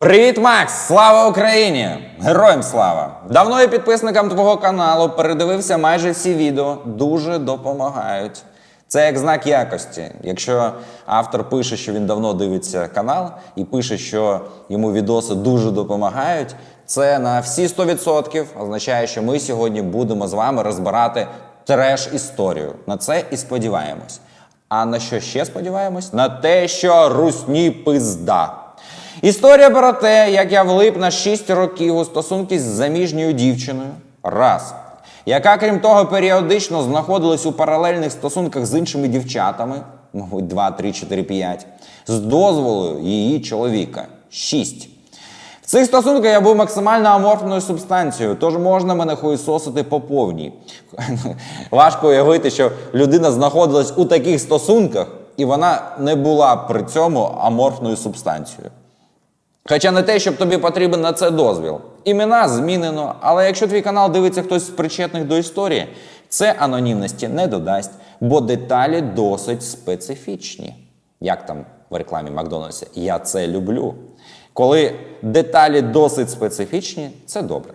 Привіт, Макс! Слава Україні! Героям слава! Давно я підписникам твого каналу передивився майже всі відео. Дуже допомагають. Це як знак якості. Якщо автор пише, що він давно дивиться канал, і пише, що йому відоси дуже допомагають, це на всі 100% означає, що ми сьогодні будемо з вами розбирати треш-історію. На це і сподіваємось. А на що ще сподіваємось? На те, що русні пизда. Історія про те, як я влип на 6 років у стосунки з заміжньою дівчиною. Раз. Яка, крім того, періодично знаходилась у паралельних стосунках з іншими дівчатами, мабуть, 2, 3, 4, 5, з дозволу її чоловіка. 6. В цих стосунках я був максимально аморфною субстанцією, тож можна мене хуїсосити по повній. Важко уявити, що людина знаходилась у таких стосунках, і вона не була при цьому аморфною субстанцією. Хоча не те, щоб тобі потрібен на це дозвіл. Імена змінено, але якщо твій канал дивиться хтось з причетних до історії, це анонімності не додасть, бо деталі досить специфічні. Як там в рекламі Макдональдса? Я це люблю. Коли деталі досить специфічні, це добре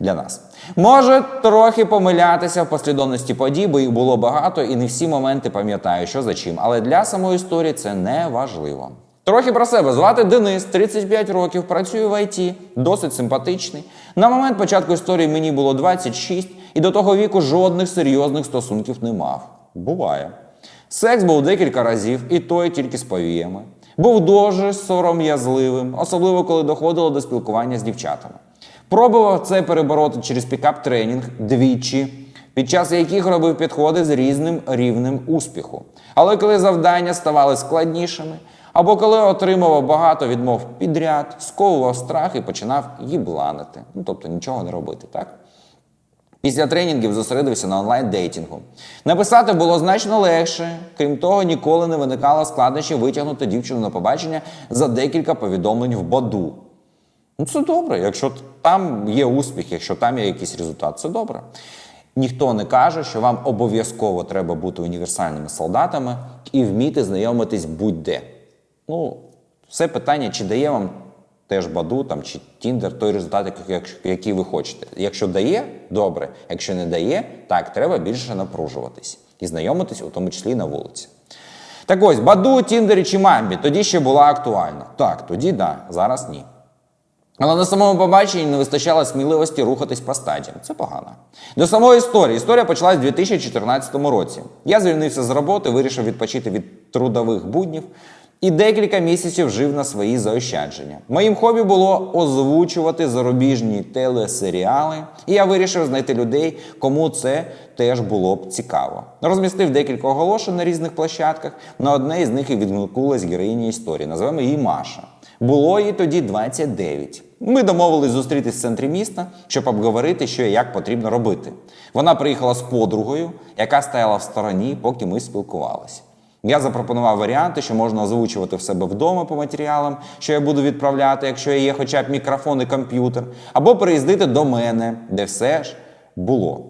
для нас. Може трохи помилятися в послідовності подій, бо їх було багато, і не всі моменти пам'ятаю, що за чим. Але для самої історії це не важливо. Трохи про себе звати Денис, 35 років, працюю в ІТ, досить симпатичний. На момент початку історії мені було 26, і до того віку жодних серйозних стосунків не мав. Буває. Секс був декілька разів, і той тільки з повіями. Був дуже сором'язливим, особливо коли доходило до спілкування з дівчатами. Пробував це перебороти через пікап-тренінг двічі, під час яких робив підходи з різним рівнем успіху. Але коли завдання ставали складнішими, або коли отримував багато відмов підряд, сковував страх і починав їбланити. Ну тобто нічого не робити, так? Після тренінгів зосередився на онлайн-дейтингу. Написати було значно легше. Крім того, ніколи не виникало складнощів витягнути дівчину на побачення за декілька повідомлень в Баду. Ну, це добре, якщо там є успіх, якщо там є якийсь результат, це добре. Ніхто не каже, що вам обов'язково треба бути універсальними солдатами і вміти знайомитись будь-де. Ну, все питання, чи дає вам теж Баду там, чи Тіндер той результат, який ви хочете. Якщо дає, добре. Якщо не дає, так, треба більше напружуватись і знайомитись, у тому числі на вулиці. Так ось, Баду, Тіндері чи Мамбі тоді ще була актуальна. Так, тоді да, зараз ні. Але на самому побаченні не вистачало сміливості рухатись по стадіям. Це погано. До самої історії. Історія почалась у 2014 році. Я звільнився з роботи, вирішив відпочити від трудових буднів і декілька місяців жив на свої заощадження. Моїм хобі було озвучувати зарубіжні телесеріали, і я вирішив знайти людей, кому це теж було б цікаво. Розмістив декілька оголошень на різних площадках. На одне із них і відгукнулась героїня історії. Називаємо її Маша. Було їй тоді 29. Ми домовились зустрітись в центрі міста, щоб обговорити, що і як потрібно робити. Вона приїхала з подругою, яка стояла в стороні, поки ми спілкувалися. Я запропонував варіанти, що можна озвучувати в себе вдома по матеріалам, що я буду відправляти, якщо є хоча б мікрофон і комп'ютер, або приїздити до мене, де все ж було.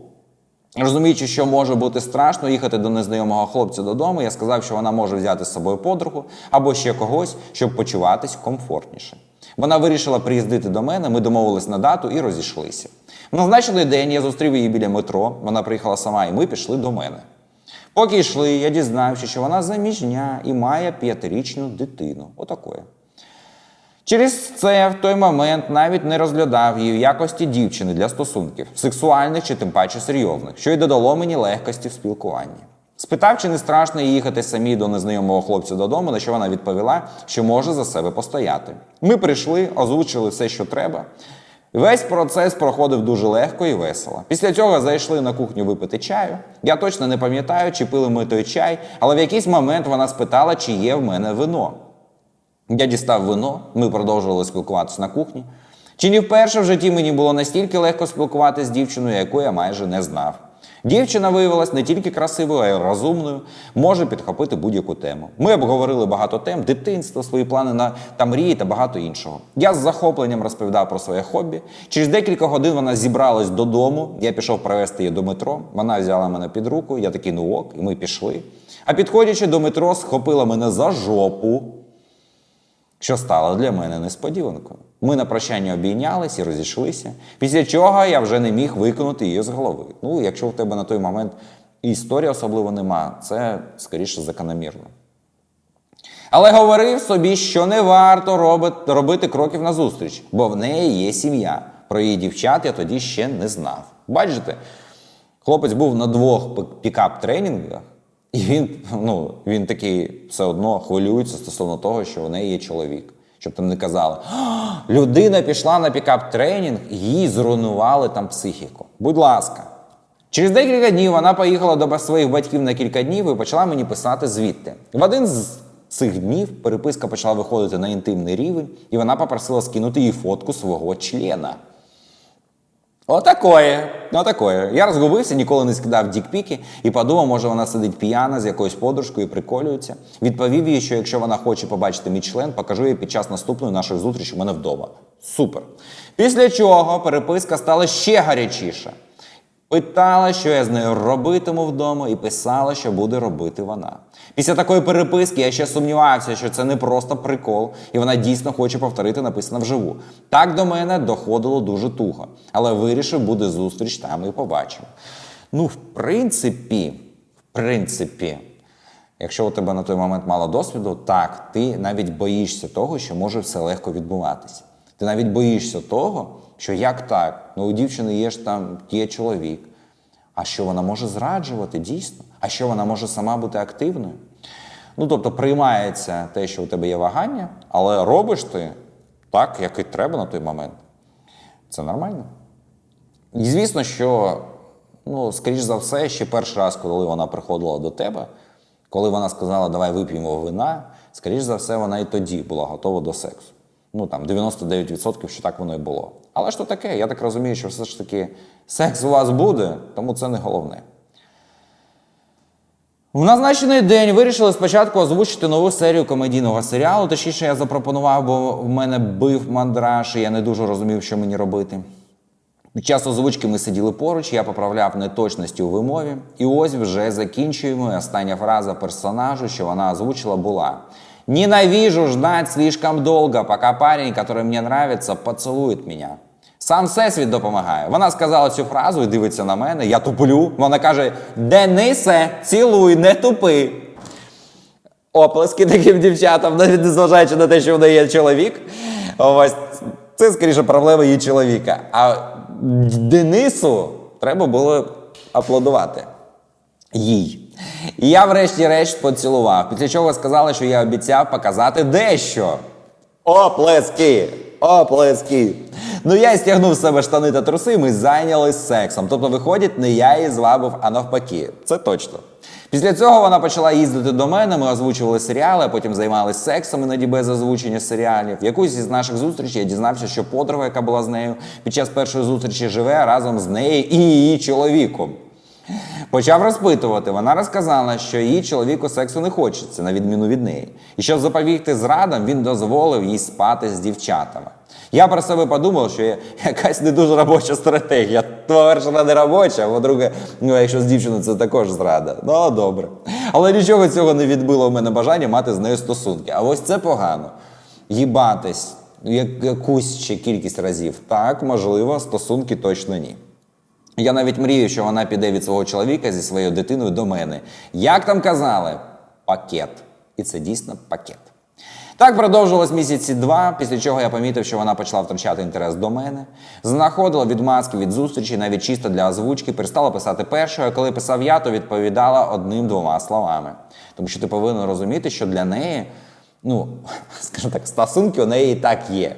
Розуміючи, що може бути страшно їхати до незнайомого хлопця додому, я сказав, що вона може взяти з собою подругу або ще когось, щоб почуватись комфортніше. Вона вирішила приїздити до мене, ми домовились на дату і розійшлися. В назначений день я зустрів її біля метро, вона приїхала сама, і ми пішли до мене. Поки йшли, я дізнався, що вона заміжня і має п'ятирічну дитину. Отакої. Через це в той момент навіть не розглядав її в якості дівчини для стосунків, сексуальних чи тим паче серйозних, що й додало мені легкості в спілкуванні. Спитав, чи не страшно їхати самі до незнайомого хлопця додому, на що вона відповіла, що може за себе постояти. Ми прийшли, озвучили все, що треба. Весь процес проходив дуже легко і весело. Після цього зайшли на кухню випити чаю. Я точно не пам'ятаю, чи пили ми той чай, але в якийсь момент вона спитала, чи є в мене вино. Я дістав вино, ми продовжували спілкуватися на кухні. Чи не вперше в житті мені було настільки легко спілкуватися з дівчиною, яку я майже не знав. Дівчина виявилась не тільки красивою, а й розумною, може підхопити будь-яку тему. Ми обговорили багато тем, дитинство, свої плани на та мрії та багато іншого. Я з захопленням розповідав про своє хобі. Через декілька годин вона зібралась додому. Я пішов провести її до метро. Вона взяла мене під руку. Я такий ну ок, і ми пішли. А підходячи до метро, схопила мене за жопу. що стало для мене несподіванкою. Ми на прощання обійнялись і розійшлися, після чого я вже не міг викинути її з голови. Ну, якщо в тебе на той момент історії особливо нема, це скоріше закономірно. Але говорив собі, що не варто робити, робити кроків назустріч, бо в неї є сім'я. Про її дівчат я тоді ще не знав. Бачите, хлопець був на двох пікап-тренінгах, і він, ну, він такий все одно хвилюється стосовно того, що в неї є чоловік. Щоб там не казали, людина пішла на пікап-тренінг, їй зруйнували там психіку. Будь ласка. Через декілька днів вона поїхала до своїх батьків на кілька днів і почала мені писати звідти. В один з цих днів переписка почала виходити на інтимний рівень, і вона попросила скинути їй фотку свого члена. Отакое, отакоє. Я розгубився, ніколи не скидав дікпіки і подумав, може вона сидить п'яна з якоюсь подружкою і приколюється. Відповів їй, що якщо вона хоче побачити мій член, покажу їй під час наступної нашої зустрічі у мене вдома. Супер. Після чого переписка стала ще гарячіша. Питала, що я з нею робитиму вдома, і писала, що буде робити вона. Після такої переписки я ще сумнівався, що це не просто прикол, і вона дійсно хоче повторити написане вживу. Так до мене доходило дуже туго, але вирішив, буде зустріч там і побачимо. Ну, в принципі, в принципі, якщо у тебе на той момент мало досвіду, так, ти навіть боїшся того, що може все легко відбуватися. Ти навіть боїшся того, що як так? Ну, у дівчини є ж там є чоловік. А що вона може зраджувати дійсно? А що вона може сама бути активною? Ну, тобто приймається те, що у тебе є вагання, але робиш ти так, як і треба на той момент. Це нормально. І звісно, що, ну, скоріш за все, ще перший раз, коли вона приходила до тебе, коли вона сказала, давай вип'ємо вина, скоріш за все, вона і тоді була готова до сексу. Ну там 99%, що так воно і було. Але ж то таке, я так розумію, що все ж таки секс у вас буде, тому це не головне. В назначений день вирішили спочатку озвучити нову серію комедійного серіалу. Точніше, я запропонував, бо в мене бив мандраж, і я не дуже розумів, що мені робити. Під час озвучки ми сиділи поруч, я поправляв неточності у вимові. І ось вже закінчуємо. І остання фраза персонажу, що вона озвучила, була: Ненавижу ждать слишком долго, пока парень, который мне нравится, поцелует меня. Сам всесвіт допомагає. Вона сказала цю фразу і дивиться на мене. Я туплю. Вона каже: Денисе, цілуй, не тупи. Оплески таким дівчатам, навіть незважаючи на те, що в неї є чоловік. Ось це скоріше проблема її чоловіка. А Денису треба було аплодувати їй. І я, врешті-решт, поцілував. Після чого сказали, що я обіцяв показати дещо. Оплески! Оплески! Ну я стягнув з себе штани та труси, ми зайнялись сексом. Тобто, виходить, не я її звабив, а навпаки. Це точно. Після цього вона почала їздити до мене, ми озвучували серіали, а потім займалися сексом іноді без озвучення серіалів. В якусь із наших зустрічей я дізнався, що подруга, яка була з нею, під час першої зустрічі живе разом з нею і її чоловіком. Почав розпитувати. Вона розказала, що її чоловіку сексу не хочеться, на відміну від неї. І щоб запобігти зрадам, він дозволив їй спати з дівчатами. Я про себе подумав, що є якась не дуже робоча стратегія. По-перше, вона не робоча, по-друге, ну якщо з дівчиною це також зрада. Ну, добре. Але нічого цього не відбило в мене бажання мати з нею стосунки. А ось це погано. Їбатись якусь ще кількість разів. Так, можливо, стосунки точно ні. Я навіть мрію, що вона піде від свого чоловіка зі своєю дитиною до мене. Як там казали? Пакет. І це дійсно пакет. Так продовжилось місяці два, після чого я помітив, що вона почала втрачати інтерес до мене, знаходила відмазки від зустрічі, навіть чисто для озвучки, перестала писати першою, а коли писав я, то відповідала одним-двома словами. Тому що ти повинен розуміти, що для неї, ну, скажімо так, стосунки у неї і так є.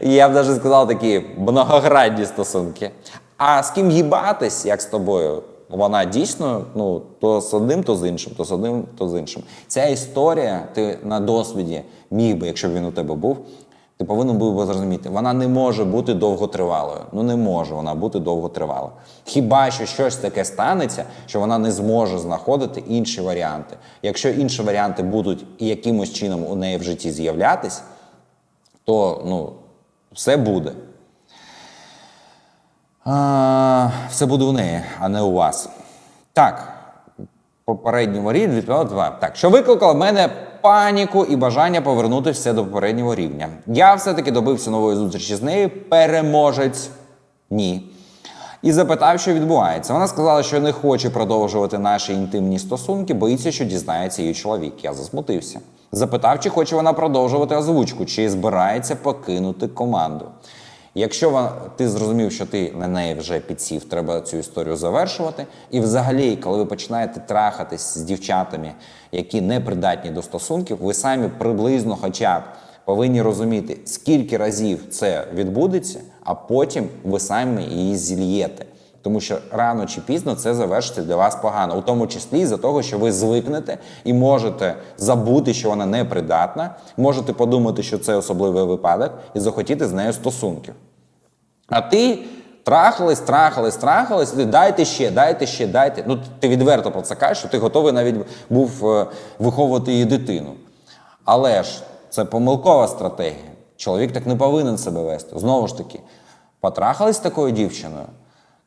Я б навіть сказав такі многогранні стосунки. А з ким їбатись, як з тобою, вона дійсно ну, то з одним, то з іншим, то з одним, то з іншим. Ця історія, ти на досвіді міг би, якщо б він у тебе був, ти повинен був би зрозуміти, вона не може бути довготривалою. Ну не може вона бути довготривалою. Хіба що щось таке станеться, що вона не зможе знаходити інші варіанти. Якщо інші варіанти будуть якимось чином у неї в житті з'являтись, то ну, все буде. А, все буде у неї, а не у вас. Так, попередньому рівні відповідало два. Так, що викликало в мене паніку і бажання повернути все до попереднього рівня. Я все-таки добився нової зустрічі з нею. Переможець ні. І запитав, що відбувається. Вона сказала, що не хоче продовжувати наші інтимні стосунки, боїться, що дізнається її чоловік. Я засмутився. Запитав, чи хоче вона продовжувати озвучку, чи збирається покинути команду. Якщо ти зрозумів, що ти на неї вже підсів, треба цю історію завершувати. І взагалі, коли ви починаєте трахатись з дівчатами, які не придатні до стосунків, ви самі приблизно хоча б повинні розуміти, скільки разів це відбудеться, а потім ви самі її зільєте. Тому що рано чи пізно це завершиться для вас погано, у тому числі за того, що ви звикнете і можете забути, що вона непридатна, можете подумати, що це особливий випадок, і захотіти з нею стосунків. А ти трахались, трахались, трахались, дайте ще, дайте ще, дайте. Ну, ти відверто про це кажеш, що ти готовий навіть був е, виховувати її дитину. Але ж це помилкова стратегія. Чоловік так не повинен себе вести. Знову ж таки, потрахались такою дівчиною,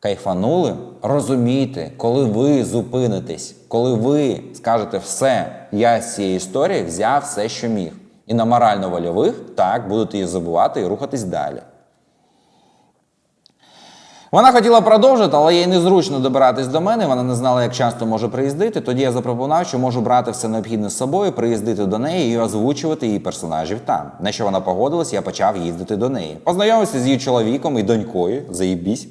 кайфанули, розумійте, коли ви зупинитесь, коли ви скажете все, я з цієї історії взяв все, що міг. І на морально-вольових так будете її забувати і рухатись далі. Вона хотіла продовжити, але їй незручно добиратись до мене. Вона не знала, як часто може приїздити. Тоді я запропонував, що можу брати все необхідне з собою, приїздити до неї і озвучувати її персонажів там. На що вона погодилась, я почав їздити до неї. Познайомився з її чоловіком і донькою. Заїбісь.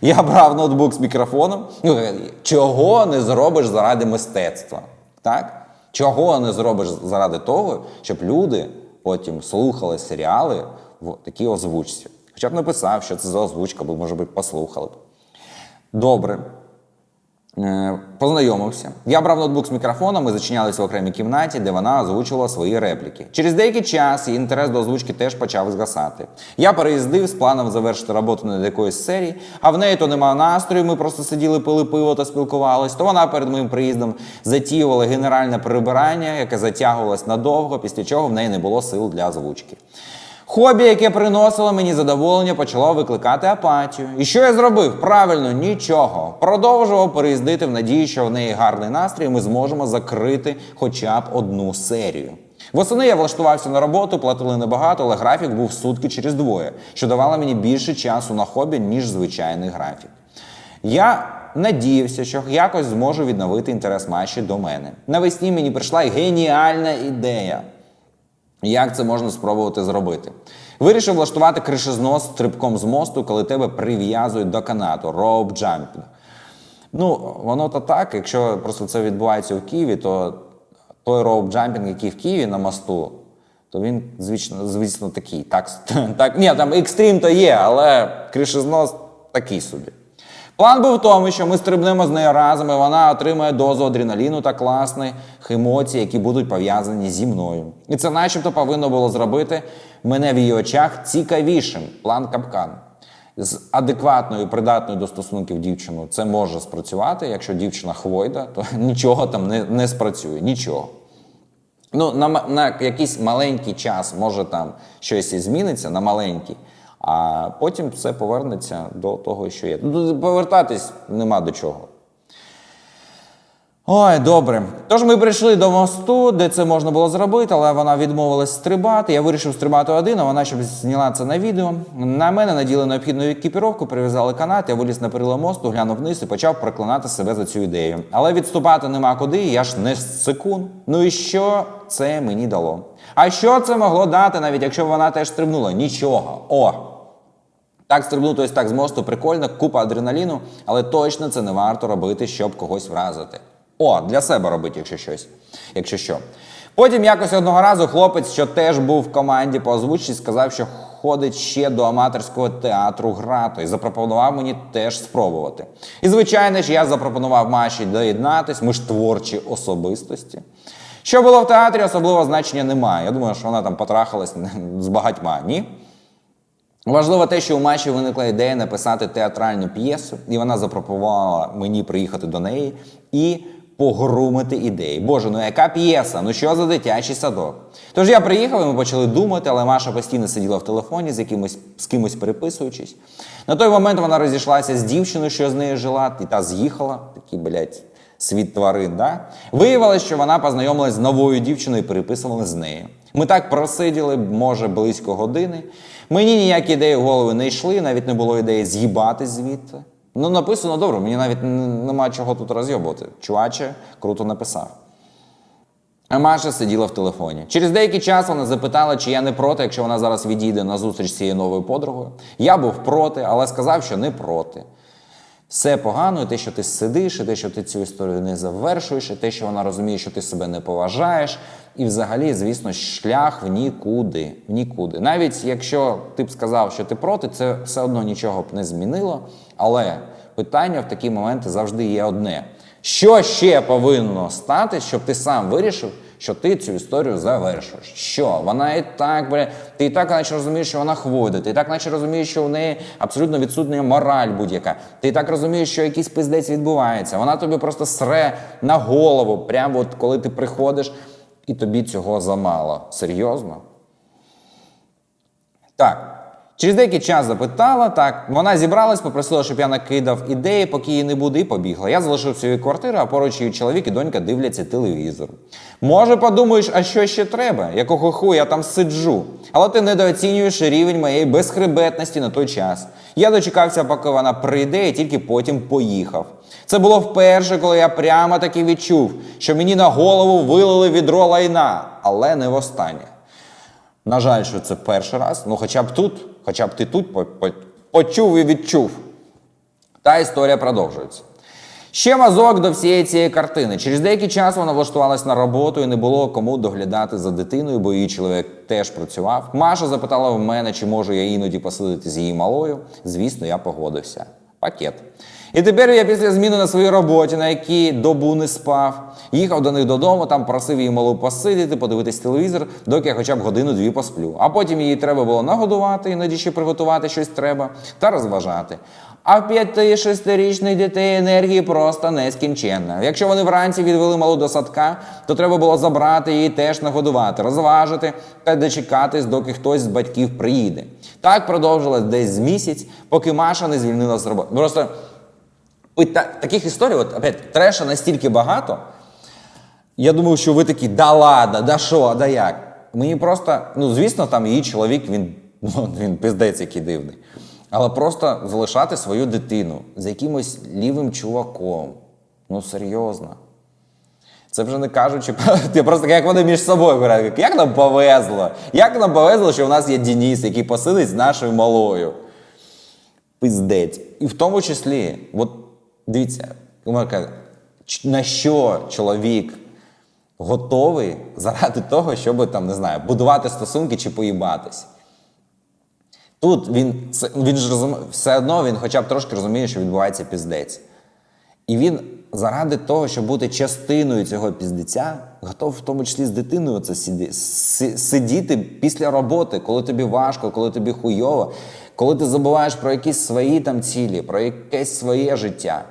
Я брав ноутбук з мікрофоном. Ну, Чого не зробиш заради мистецтва? Так? Чого не зробиш заради того, щоб люди потім слухали серіали в такій озвучці? Хоча б написав, що це за озвучка, бо, може би, послухали б. Добре. Е, Познайомився. Я брав ноутбук з мікрофоном, ми зачинялися в окремій кімнаті, де вона озвучувала свої репліки. Через деякий час її інтерес до озвучки теж почав згасати. Я переїздив з планом завершити роботу над якоюсь серії, а в неї то нема настрою. Ми просто сиділи, пили пиво та спілкувались. То вона перед моїм приїздом затіювала генеральне прибирання, яке затягувалось надовго, після чого в неї не було сил для озвучки. Хобі, яке приносило мені задоволення, почало викликати апатію. І що я зробив? Правильно, нічого. Продовжував переїздити в надії, що в неї гарний настрій, і ми зможемо закрити хоча б одну серію. Восени я влаштувався на роботу, платили небагато, але графік був сутки через двоє, що давало мені більше часу на хобі, ніж звичайний графік. Я надіявся, що якось зможу відновити інтерес Маші до мене. Навесні мені прийшла геніальна ідея. Як це можна спробувати зробити? Вирішив влаштувати кришезнос стрибком з мосту, коли тебе прив'язують до канату, роуп джампінг. Ну, воно то так, якщо просто це відбувається в Києві, то той роуп джампінг, який в Києві на мосту, то він, звісно, звісно такий. Так, так, ні, там екстрім то є, але кришезнос такий собі. План був в тому, що ми стрибнемо з нею разом, і вона отримає дозу адреналіну та класних емоцій, які будуть пов'язані зі мною. І це начебто повинно було зробити мене в її очах цікавішим. План капкан. З адекватною, і придатною до стосунків дівчиною це може спрацювати. Якщо дівчина хвойда, то нічого там не, не спрацює. Нічого. Ну, на, на якийсь маленький час може там щось і зміниться на маленький, а потім все повернеться до того, що є. Ну, повертатись нема до чого. Ой, добре. Тож ми прийшли до мосту, де це можна було зробити, але вона відмовилась стрибати. Я вирішив стрибати один, а вона щоб зняла це на відео. На мене наділи необхідну екіпіровку, прив'язали канат, я виліз на перила мосту, глянув вниз і почав проклинати себе за цю ідею. Але відступати нема куди, я ж не секунд. Ну і що це мені дало? А що це могло дати, навіть якщо вона теж стрибнула? Нічого. О! Так стрибнути ось так з мосту прикольно, купа адреналіну, але точно це не варто робити, щоб когось вразити. О, для себе робити, якщо щось. Якщо що. Потім якось одного разу хлопець, що теж був в команді по озвучці, сказав, що ходить ще до аматорського театру грато і запропонував мені теж спробувати. І звичайно ж, я запропонував Маші доєднатись, ми ж творчі особистості. Що було в театрі, особливого значення немає. Я думаю, що вона там потрахалась з багатьма, ні? Важливо те, що у Маші виникла ідея написати театральну п'єсу, і вона запропонувала мені приїхати до неї і погрумити ідеї. Боже, ну яка п'єса? Ну що за дитячий садок? Тож я приїхав, і ми почали думати, але Маша постійно сиділа в телефоні з якимось з кимось переписуючись. На той момент вона розійшлася з дівчиною, що з нею жила, і та з'їхала. Такі, блядь, світ тварин. Да? Виявилось, що вона познайомилась з новою дівчиною і переписувалася з нею. Ми так просиділи, може, близько години. Мені ніякі ідеї в голову не йшли, навіть не було ідеї з'їбати звідти. Ну, написано добре, мені навіть нема чого тут розйобувати. Чуваче, круто написав. А Маша сиділа в телефоні. Через деякий час вона запитала, чи я не проти, якщо вона зараз відійде на зустріч з цією новою подругою. Я був проти, але сказав, що не проти. Все погано, і те, що ти сидиш, і те, що ти цю історію не завершуєш, і те, що вона розуміє, що ти себе не поважаєш. І взагалі, звісно, шлях в нікуди. В нікуди. Навіть якщо ти б сказав, що ти проти, це все одно нічого б не змінило. Але питання в такі моменти завжди є одне: що ще повинно стати, щоб ти сам вирішив, що ти цю історію завершуєш? Що? Вона і так, бля, ти і так наче розумієш, що вона хвойда, ти і так наче розумієш, що у неї абсолютно відсутня мораль будь-яка. Ти і так розумієш, що якийсь пиздець відбувається. Вона тобі просто сре на голову, прямо от коли ти приходиш, і тобі цього замало. Серйозно? Так. Через деякий час запитала, так, вона зібралась, попросила, щоб я накидав ідеї, поки її не буде, і побігла. Я залишив свою квартиру, а поруч її чоловік і донька дивляться телевізор. Може, подумаєш, а що ще треба? Якого хуя я там сиджу? Але ти недооцінюєш рівень моєї безхребетності на той час. Я дочекався, поки вона прийде, і тільки потім поїхав. Це було вперше, коли я прямо таки відчув, що мені на голову вилили відро лайна, але не востаннє. На жаль, що це перший раз. Ну, хоча б тут, хоча б ти тут по- по- почув і відчув. Та історія продовжується. Ще мазок до всієї цієї картини. Через деякий час вона влаштувалась на роботу і не було кому доглядати за дитиною, бо її чоловік теж працював. Маша запитала в мене, чи можу я іноді посидити з її малою. Звісно, я погодився. Пакет. І тепер я після зміни на своїй роботі, на якій добу не спав, їхав до них додому, там просив її малу посидіти, подивитись телевізор, доки я хоча б годину-дві посплю. А потім її треба було нагодувати, іноді ще приготувати щось треба, та розважати. А в п'яти-шестирічних дітей енергії просто нескінченна. Якщо вони вранці відвели малу до садка, то треба було забрати її теж нагодувати, розважити та дочекатись, доки хтось з батьків приїде. Так продовжилось десь з місяць, поки Маша не звільнила з роботи. Просто Ой, та, таких історій, от опять, треша настільки багато. Я думав, що ви такі, да ладно, да що, да як. Мені просто, ну звісно, там її чоловік, він, ну, він пиздець який дивний. Але просто залишати свою дитину з якимось лівим чуваком. Ну серйозно. Це вже не кажучи, ти просто як вони між собою грають. Як нам повезло? Як нам повезло, що в нас є Дініс, який посидить з нашою малою? Пиздець. І в тому числі, от дивіться, ч- на що чоловік готовий заради того, щоб там, не знаю, будувати стосунки чи поїбатись. Тут він, він ж розуміє, все одно він хоча б трошки розуміє, що відбувається піздець. І він заради того, щоб бути частиною цього піздеця, готов в тому числі з дитиною це сиді, сидіти після роботи, коли тобі важко, коли тобі хуйово, коли ти забуваєш про якісь свої там цілі, про якесь своє життя.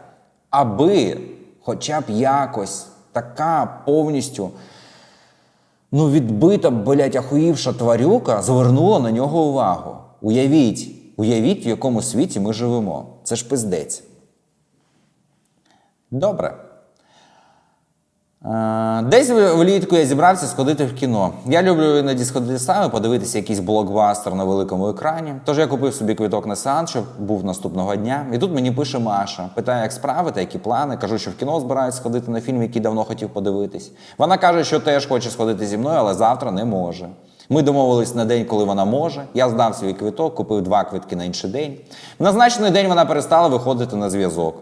Аби хоча б якось така повністю ну, відбита, блядь, ахуївша тварюка звернула на нього увагу. Уявіть, уявіть, в якому світі ми живемо. Це ж пиздець. Добре. Е, Десь влітку я зібрався сходити в кіно. Я люблю іноді сходити саме, подивитися якийсь блокбастер на великому екрані. Тож я купив собі квиток на сеанс, щоб був наступного дня. І тут мені пише Маша, питає, як справи та які плани. Кажу, що в кіно збираюсь сходити на фільм, який давно хотів подивитись. Вона каже, що теж хоче сходити зі мною, але завтра не може. Ми домовились на день, коли вона може. Я здав свій квиток, купив два квитки на інший день. В назначений день вона перестала виходити на зв'язок.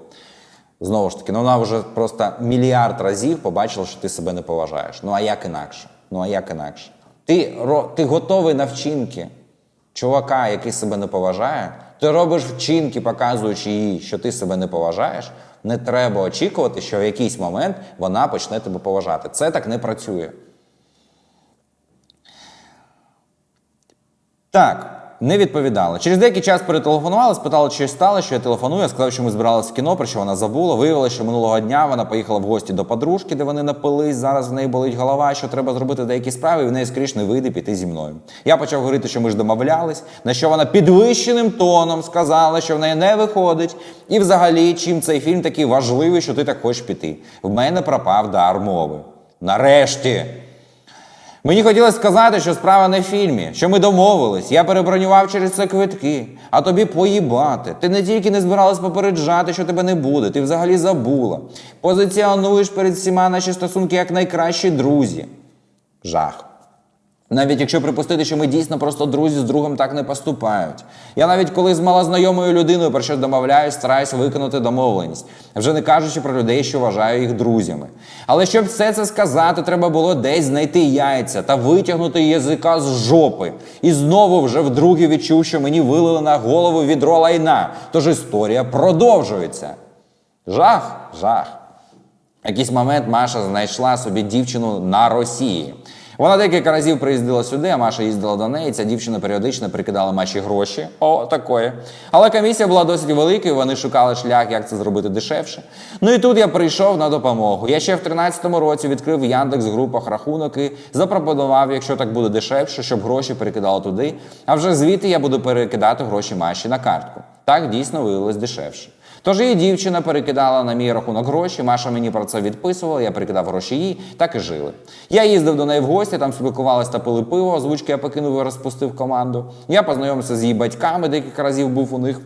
Знову ж таки, ну вона вже просто мільярд разів побачила, що ти себе не поважаєш. Ну а як інакше? Ну а як інакше? Ти, ро- ти готовий на вчинки чувака, який себе не поважає, ти робиш вчинки, показуючи їй, що ти себе не поважаєш. Не треба очікувати, що в якийсь момент вона почне тебе поважати. Це так не працює. Так, Не відповідала. Через деякий час перетелефонували, спитали, що стало, що я телефоную. Я сказав, що ми збиралися в кіно, про що вона забула. Виявилося, що минулого дня вона поїхала в гості до подружки, де вони напились. Зараз в неї болить голова, що треба зробити деякі справи, і в неї скоріш не вийде піти зі мною. Я почав говорити, що ми ж домовлялись, на що вона підвищеним тоном сказала, що в неї не виходить. І взагалі, чим цей фільм такий важливий, що ти так хочеш піти. В мене пропав дар мови. Нарешті. Мені хотілося сказати, що справа не в фільмі, що ми домовились. Я перебронював через це квитки, а тобі поїбати. Ти не тільки не збиралась попереджати, що тебе не буде, ти взагалі забула. Позиціонуєш перед всіма наші стосунки як найкращі друзі. Жах. Навіть якщо припустити, що ми дійсно просто друзі з другом так не поступають. Я навіть коли з малознайомою людиною про щось домовляюсь, стараюсь виконати домовленість, вже не кажучи про людей, що вважаю їх друзями. Але щоб все це сказати, треба було десь знайти яйця та витягнути язика з жопи. І знову вже вдруге відчув, що мені вилили на голову відро лайна. Тож історія продовжується. Жах, жах. Якийсь момент Маша знайшла собі дівчину на Росії. Вона декілька разів приїздила сюди, а Маша їздила до неї. Ця дівчина періодично прикидала Маші гроші. О, такої. Але комісія була досить великою, вони шукали шлях, як це зробити дешевше. Ну і тут я прийшов на допомогу. Я ще в 13-му році відкрив в Яндекс групах рахунок і запропонував, якщо так буде дешевше, щоб гроші перекидали туди. А вже звідти я буду перекидати гроші Маші на картку. Так дійсно виявилось дешевше. Тож її дівчина перекидала на мій рахунок гроші, Маша мені про це відписувала, я перекидав гроші їй, так і жили. Я їздив до неї в гості, там спілкувалися та пили пиво, озвучки я покинув і розпустив команду. Я познайомився з її батьками, декілька разів був у них.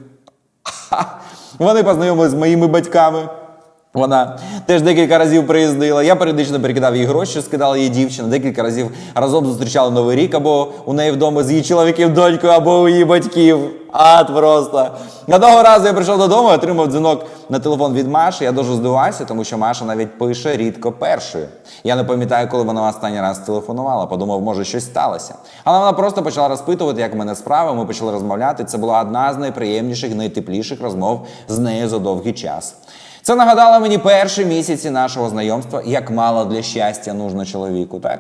Вони познайомилися з моїми батьками. Вона теж декілька разів приїздила. Я періодично перекидав їй гроші, скидала її дівчина. Декілька разів разом зустрічали Новий рік або у неї вдома з її чоловіків донькою, або у її батьків. Ад просто. Одного разу я прийшов додому, отримав дзвінок на телефон від Маші. Я дуже здивувався, тому що Маша навіть пише рідко першою. Я не пам'ятаю, коли вона останній раз телефонувала. Подумав, може, щось сталося. Але вона просто почала розпитувати, як в мене справи. Ми почали розмовляти. Це була одна з найприємніших, найтепліших розмов з нею за довгий час. Це нагадало мені перші місяці нашого знайомства, як мало для щастя нужно чоловіку, так?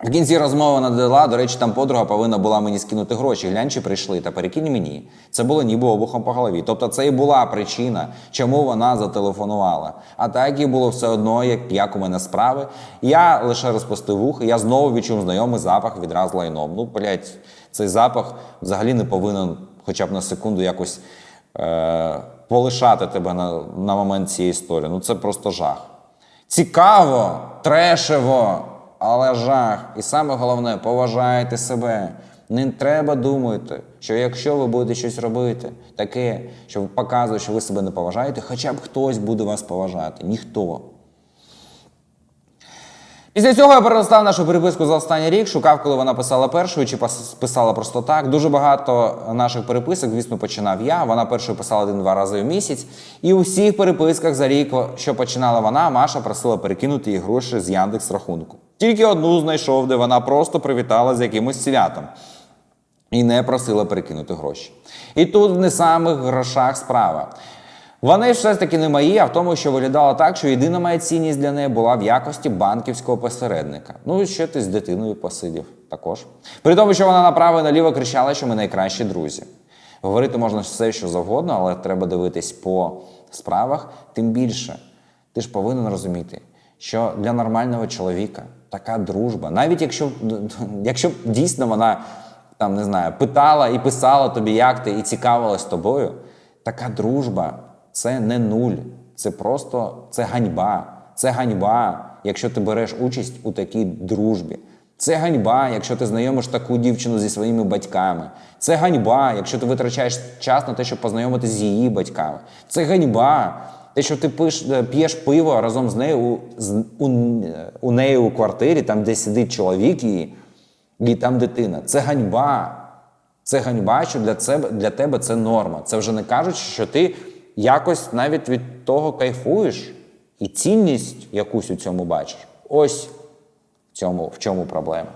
В кінці розмови вона додала, до речі, там подруга повинна була мені скинути гроші. Глянь, чи прийшли, та перекинь мені. Це було ніби обухом по голові. Тобто це і була причина, чому вона зателефонувала. А так і було все одно, як, як у мене справи. Я лише розпустив вухо, я знову відчув знайомий запах відразу лайном. Ну, блядь, цей запах взагалі не повинен хоча б на секунду якось полишати тебе на, на момент цієї історії. Ну це просто жах. Цікаво, трешево, але жах. І саме головне, поважайте себе. Не треба думати, що якщо ви будете щось робити, таке, що показує, що ви себе не поважаєте, хоча б хтось буде вас поважати. Ніхто. Після цього я перелистав нашу переписку за останній рік, шукав, коли вона писала першою, чи писала просто так. Дуже багато наших переписок, звісно, починав я. Вона першою писала один-два рази в місяць. І у всіх переписках за рік, що починала вона, Маша просила перекинути їй гроші з Яндекс рахунку. Тільки одну знайшов, де вона просто привітала з якимось святом. І не просила перекинути гроші. І тут в не самих грошах справа. Вони ж все ж таки не мої, а в тому, що виглядало так, що єдина моя цінність для неї була в якості банківського посередника. Ну і ще ти з дитиною посидів також. При тому, що вона направо і наліво кричала, що ми найкращі друзі. Говорити можна все, що завгодно, але треба дивитись по справах. Тим більше, ти ж повинен розуміти, що для нормального чоловіка така дружба, навіть якщо, якщо дійсно вона там не знаю, питала і писала тобі, як ти, і цікавилась тобою, така дружба це не нуль, це просто це ганьба. Це ганьба, якщо ти береш участь у такій дружбі. Це ганьба, якщо ти знайомиш таку дівчину зі своїми батьками. Це ганьба, якщо ти витрачаєш час на те, щоб познайомитися з її батьками. Це ганьба. Те, що ти пиш, е, п'єш пиво разом з нею у, у, у неї у квартирі, там, де сидить чоловік її, і там дитина. Це ганьба. Це ганьба, що для тебе, для тебе це норма. Це вже не кажучи, що ти якось навіть від того кайфуєш і цінність якусь у цьому бачиш. Ось в цьому, в чому проблема.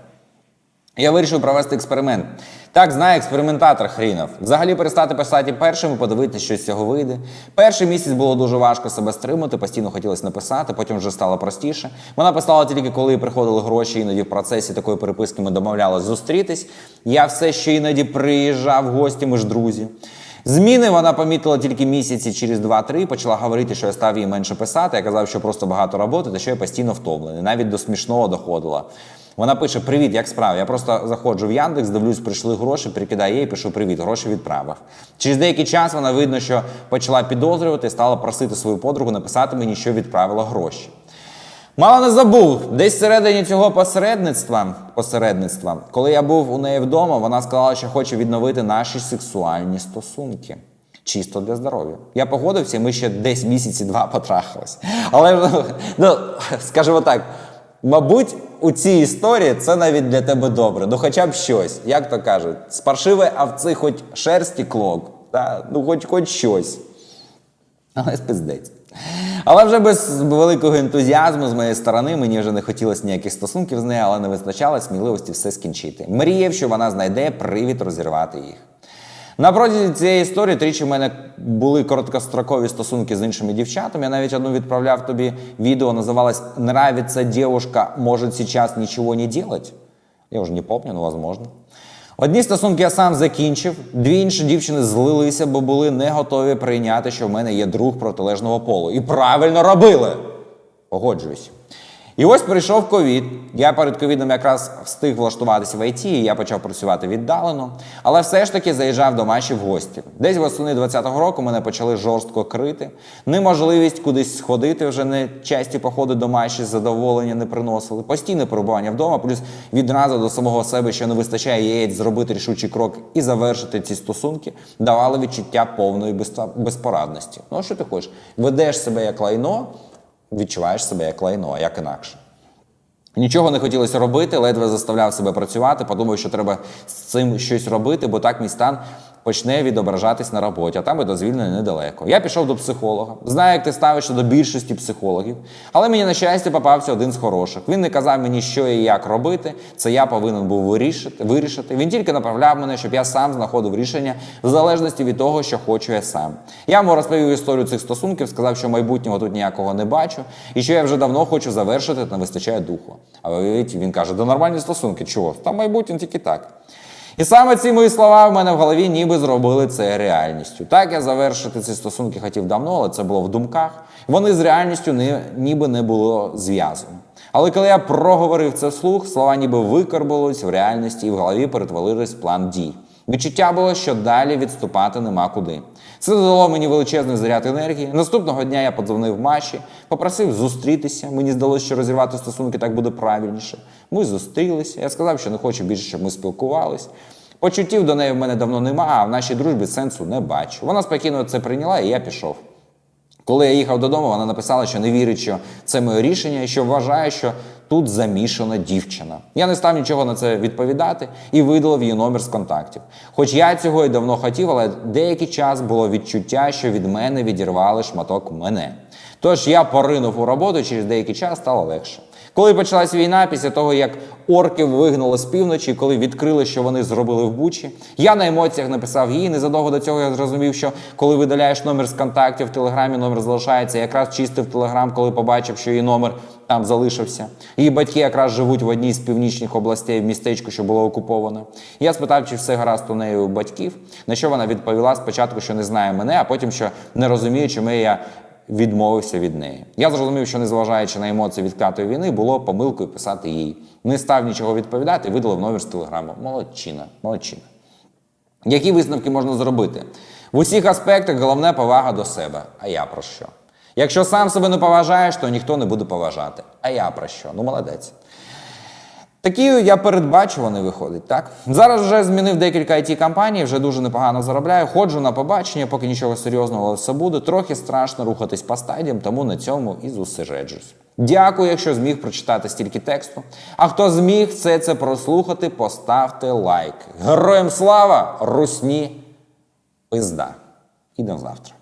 Я вирішив провести експеримент. Так, знає експериментатор хрінов. Взагалі перестати писати першим і подивитися, що з цього вийде. Перший місяць було дуже важко себе стримати, постійно хотілося написати, потім вже стало простіше. Вона писала тільки коли приходили гроші, іноді в процесі такої переписки ми домовлялися зустрітись. Я все ще іноді приїжджав в гості, ми ж друзі. Зміни вона помітила тільки місяці через 2-3, почала говорити, що я став їй менше писати. Я казав, що просто багато роботи, та що я постійно втомлений. Навіть до смішного доходила. Вона пише: Привіт, як справа? Я просто заходжу в Яндекс, дивлюсь, прийшли гроші, прикидаю їй, пишу привіт, гроші відправив. Через деякий час вона видно, що почала підозрювати стала просити свою подругу написати мені, що відправила гроші. Мало не забув, десь всередині цього посередництва, посередництва, коли я був у неї вдома, вона сказала, що хоче відновити наші сексуальні стосунки. Чисто для здоров'я. Я погодився, ми ще десь місяці два потрахались. Але ну, скажімо так, мабуть, у цій історії це навіть для тебе добре. Ну, хоча б щось, як то кажуть, з паршивої овці хоч шерсті клок, та? ну хоч хоч щось. Але спиздець. Але вже без великого ентузіазму з моєї сторони мені вже не хотілося ніяких стосунків з нею, але не вистачало сміливості все скінчити. Мріяв, що вона знайде привід розірвати їх. На протязі цієї історії тричі в мене були короткострокові стосунки з іншими дівчатами. Я навіть одну відправляв тобі відео, називалось «Нравится девушка, может сейчас ничего не делать». Я вже не помню, ну возможно. Одні стосунки я сам закінчив, дві інші дівчини злилися, бо були не готові прийняти, що в мене є друг протилежного полу. І правильно робили. Погоджуюсь. І ось прийшов ковід. Я перед ковідом якраз встиг влаштуватися в ІТ, і я почав працювати віддалено, але все ж таки заїжджав до Маші в гості. Десь восени 20-го року мене почали жорстко крити. Неможливість кудись сходити вже не часті походи до Маші задоволення не приносили. Постійне перебування вдома, плюс відразу до самого себе, що не вистачає яєць зробити рішучий крок і завершити ці стосунки, давали відчуття повної безпорадності. Ну що ти хочеш? Ведеш себе як лайно відчуваєш себе як лайно, як інакше. Нічого не хотілося робити, ледве заставляв себе працювати, подумав, що треба з цим щось робити, бо так мій стан почне відображатись на роботі, а там і до звільнення недалеко. Я пішов до психолога. Знаю, як ти ставишся до більшості психологів, але мені, на щастя, попався один з хороших. Він не казав мені, що і як робити. Це я повинен був вирішити. вирішити. Він тільки направляв мене, щоб я сам знаходив рішення в залежності від того, що хочу я сам. Я йому розповів історію цих стосунків, сказав, що майбутнього тут ніякого не бачу, і що я вже давно хочу завершити, та не вистачає духу. А він каже: до нормальні стосунки, чого? Там майбутнє тільки так. І саме ці мої слова в мене в голові ніби зробили це реальністю. Так я завершити ці стосунки хотів давно, але це було в думках. Вони з реальністю не, ніби не було зв'язано. Але коли я проговорив це вслух, слова ніби викарбувались в реальності і в голові перетворились план дій. Відчуття було, що далі відступати нема куди. Це додало мені величезний заряд енергії. Наступного дня я подзвонив Маші, попросив зустрітися. Мені здалося, що розірвати стосунки так буде правильніше. Ми зустрілися. Я сказав, що не хочу більше, щоб ми спілкувались. Почуттів до неї в мене давно нема, а в нашій дружбі сенсу не бачу. Вона спокійно це прийняла, і я пішов. Коли я їхав додому, вона написала, що не вірить, що це моє рішення, і що вважає, що тут замішана дівчина. Я не став нічого на це відповідати і видалив її номер з контактів. Хоч я цього і давно хотів, але деякий час було відчуття, що від мене відірвали шматок мене. Тож я поринув у роботу, через деякий час стало легше. Коли почалась війна, після того як орків вигнали з півночі, коли відкрили, що вони зробили в Бучі, я на емоціях написав їй. Незадовго до цього я зрозумів, що коли видаляєш номер з контактів в телеграмі, номер залишається. Якраз чистив телеграм, коли побачив, що її номер там залишився. Її батьки якраз живуть в одній з північних областей в містечку, що було окуповано. Я спитав, чи все гаразд у неї батьків. На що вона відповіла спочатку, що не знає мене, а потім, що не розуміє, чому я відмовився від неї. Я зрозумів, що незважаючи на емоції від Катої війни, було помилкою писати їй. Не став нічого відповідати видалив номер з телеграму. Молодчина, молодчина. Які висновки можна зробити? В усіх аспектах головне повага до себе. А я про що? Якщо сам себе не поважаєш, то ніхто не буде поважати. А я про що? Ну, молодець. Такі я передбачуваний виходить, так? Зараз вже змінив декілька it компаній вже дуже непогано заробляю. Ходжу на побачення, поки нічого серйозного але все буде. Трохи страшно рухатись по стадіям, тому на цьому і зосереджусь. Дякую, якщо зміг прочитати стільки тексту. А хто зміг все це прослухати, поставте лайк. Героям слава! Русні! Пизда. І до завтра.